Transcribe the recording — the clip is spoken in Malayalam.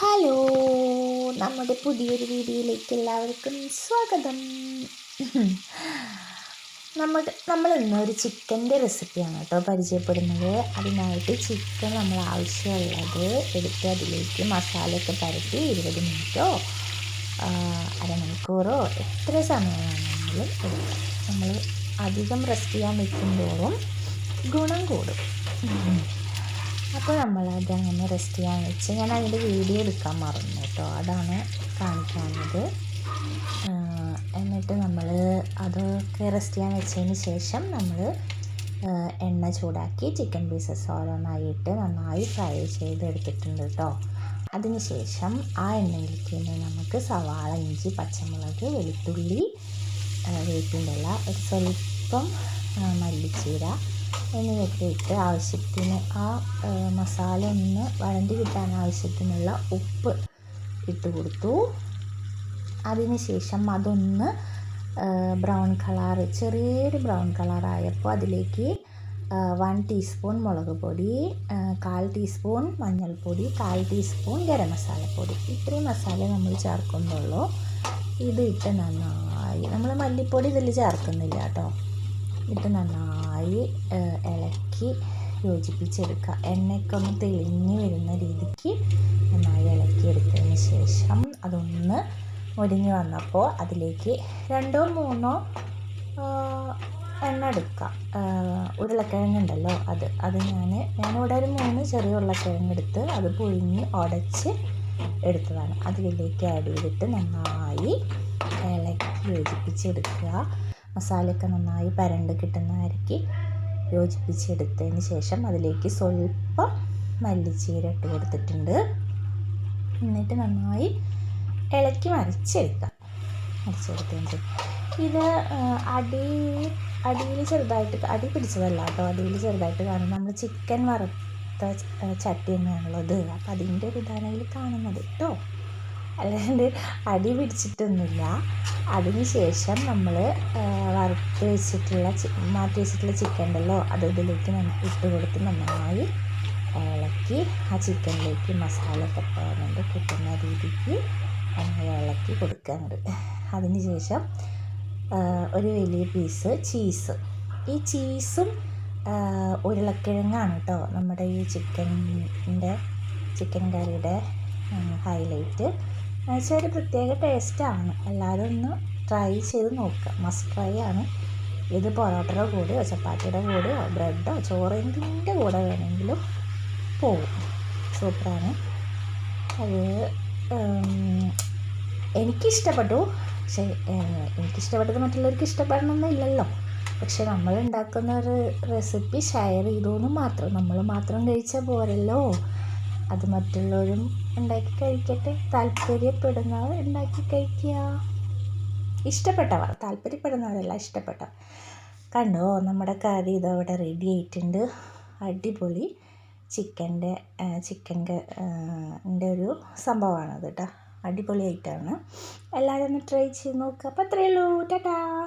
ഹലോ നമ്മുടെ പുതിയൊരു വീഡിയോയിലേക്ക് എല്ലാവർക്കും സ്വാഗതം. നമ്മൾ നമ്മൾ ഇന്ന് ഒരു ചിക്കന്റെ റെസിപ്പിയാണ് കേട്ടോ പരിചയപ്പെടുന്നത്. അതിനായിട്ട് ചിക്കൻ നമ്മൾ ആവശ്യമുള്ളത് എടുത്ത് അതിലേക്ക് മസാലയൊക്കെ പരത്തി ഇരുപത് മിനിറ്റോ അരമണിക്കൂറോ എത്ര സമയമാണെങ്കിലും എടുക്കാം നമ്മൾ അധികം റെസ്റ്റ് ചെയ്യാൻ വെക്കുമ്പോഴും ഗുണം കൂടും. അപ്പോൾ നമ്മളത് അങ്ങനെ റെസ്റ്റ് ചെയ്യാൻ വെച്ച് ഞാൻ അതിന്റെ വീഡിയോ എടുക്കാൻ മറന്നു കേട്ടോ. അതാണ് കാണിക്കാവുന്നത് എന്നിട്ട് നമ്മൾ അതൊക്കെ റെസ്റ്റ് ചെയ്യാൻ വെച്ചതിന് ശേഷം നമ്മൾ എണ്ണ ചൂടാക്കി ചിക്കൻ പീസസ് ഓരോന്നായിട്ട് നന്നായി ഫ്രൈ ചെയ്തെടുത്തിട്ടുണ്ട് കേട്ടോ. അതിനുശേഷം ആ എണ്ണയിലേക്ക് തന്നെ നമുക്ക് സവാള ഇഞ്ചി പച്ചമുളക് വെളുത്തുള്ളി വേപ്പിന്റെ ഒരു സ്വല്പം മല്ലിച്ചീര എന്നിവയൊക്കെ ഇട്ട് ആവശ്യത്തിന് ആ മസാല ഒന്ന് വഴണ്ടി കിട്ടാൻ ആവശ്യത്തിനുള്ള ഉപ്പ് ഇട്ട് കൊടുത്തു. അതിന് ശേഷം അതൊന്ന് ബ്രൗൺ കളർ ചെറിയൊരു ബ്രൗൺ കളറായപ്പോൾ അതിലേക്ക് വൺ ടീസ്പൂൺ മുളക് പൊടി കാൽ ടീസ്പൂൺ മഞ്ഞൾപ്പൊടി കാൽ ടീസ്പൂൺ ഗരം മസാലപ്പൊടി ഇത്രയും മസാല നമ്മൾ ചേർക്കുന്നുള്ളൂ. ഇത് ഇട്ട് നന്നായി. നമ്മൾ മല്ലിപ്പൊടി ഇതിൽ ചേർക്കുന്നില്ല കേട്ടോ. ഇട്ട് നന്നായി ഇളക്കി യോജിപ്പിച്ചെടുക്കുക. എണ്ണയൊക്കെ ഒന്ന് തെളിഞ്ഞ് വരുന്ന രീതിക്ക് നന്നായി ഇളക്കി എടുത്തതിന് ശേഷം അതൊന്ന് മുരിഞ്ഞ് വന്നപ്പോൾ അതിലേക്ക് രണ്ടോ മൂന്നോ എണ്ണ എടുക്കുക. ഉരുളക്കിഴങ്ങുണ്ടല്ലോ അത്. അത് ഞാൻ ഞാനിവിടെ ഒരു മൂന്ന് ചെറിയ ഉരുളക്കിഴങ്ങ് എടുത്ത് അത് പുഴുങ്ങി ഉടച്ച് എടുത്തതാണ്. അതിലേക്ക് ആഡ് ചെയ്തിട്ട് നന്നായി ഇളക്കി യോജിപ്പിച്ചെടുക്കുക. മസാലയൊക്കെ നന്നായി പരണ്ട് കിട്ടുന്ന അരക്കി യോജിപ്പിച്ചെടുത്തതിന് ശേഷം അതിലേക്ക് സ്വല്പം മല്ലിച്ചീര ഇട്ട് കൊടുത്തിട്ടുണ്ട്. എന്നിട്ട് നന്നായി ഇളക്കി മരച്ചെടുക്കാം മറിച്ചെടുത്തതിന് ഇത് അടി അടിയിൽ ചെറുതായിട്ട് അടി പിടിച്ചതല്ല കേട്ടോ. അടിയിൽ ചെറുതായിട്ട് കാണും നമ്മൾ ചിക്കൻ വറുത്ത ചട്ടി തന്നെയാണുള്ളത്. അപ്പോൾ അതിന്റെ ഒരു ഇതാണ് അതിൽ കാണുന്നത് കേട്ടോ അല്ലാണ്ട് അടി പിടിച്ചിട്ടൊന്നുമില്ല. അതിന് ശേഷം നമ്മൾ വറുത്ത് വെച്ചിട്ടുള്ള മാറ്റി വെച്ചിട്ടുള്ള ചിക്കൻ ഉണ്ടല്ലോ അത് ഇതിലേക്ക് ഇട്ട് കൊടുത്ത് നന്നായി ഇളക്കി ആ ചിക്കനിലേക്ക് മസാല ഒക്കെ പോകുന്നുണ്ട് കിട്ടുന്ന രീതിക്ക് ഇളക്കി കൊടുക്കാറുണ്ട്. അതിന് ശേഷം ഒരു വലിയ പീസ് ചീസ് ഈ ചീസും ഉരുളക്കിഴങ്ങാണ് കേട്ടോ നമ്മുടെ ഈ ചിക്കന്റെ ചിക്കൻ കറിയുടെ ഹൈലൈറ്റ് എന്നുവെച്ചാൽ ഒരു പ്രത്യേക ടേസ്റ്റാണ് എല്ലാവരും ഒന്ന് ട്രൈ ചെയ്ത് നോക്കുക. മസ്റ്റ് ട്രൈ ആണ്. ഇത് പൊറോട്ടയുടെ കൂടെയോ ചപ്പാത്തിയുടെ കൂടെയോ ബ്രെഡോ ചോറ് എന്തിന്റെ കൂടെ വേണമെങ്കിലും പോകും സൂപ്പറാണ് അത് എനിക്കിഷ്ടപ്പെട്ടു. പക്ഷേ എനിക്കിഷ്ടപ്പെട്ടത് മറ്റുള്ളവർക്ക് ഇഷ്ടപ്പെടണമെന്നില്ലല്ലോ പക്ഷെ നമ്മൾ ഉണ്ടാക്കുന്ന ഒരു റെസിപ്പി ഷെയർ ചെയ്തു എന്ന് മാത്രം. നമ്മൾ മാത്രം കഴിച്ചാൽ പോരല്ലോ. അത് മറ്റുള്ളവരും ഉണ്ടാക്കി കഴിക്കട്ടെ. താല്പര്യപ്പെടുന്നവർ ഉണ്ടാക്കി കഴിക്കുക. ഇഷ്ടപ്പെട്ടവർ താല്പര്യപ്പെടുന്നവരല്ല ഇഷ്ടപ്പെട്ടവർ. കണ്ടോ നമ്മുടെ കറി ഇതവിടെ റെഡി ആയിട്ടുണ്ട്. അടിപൊളി ചിക്കന്റെ ചിക്കൻ ന്റെ ഒരു സംഭവമാണത് കേട്ടോ. അടിപൊളിയായിട്ടാണ് എല്ലാവരും ഒന്ന് ട്രൈ ചെയ്ത് നോക്കുക അപ്പോൾ അത്രയേ ഉള്ളൂ. ടാറ്റാ.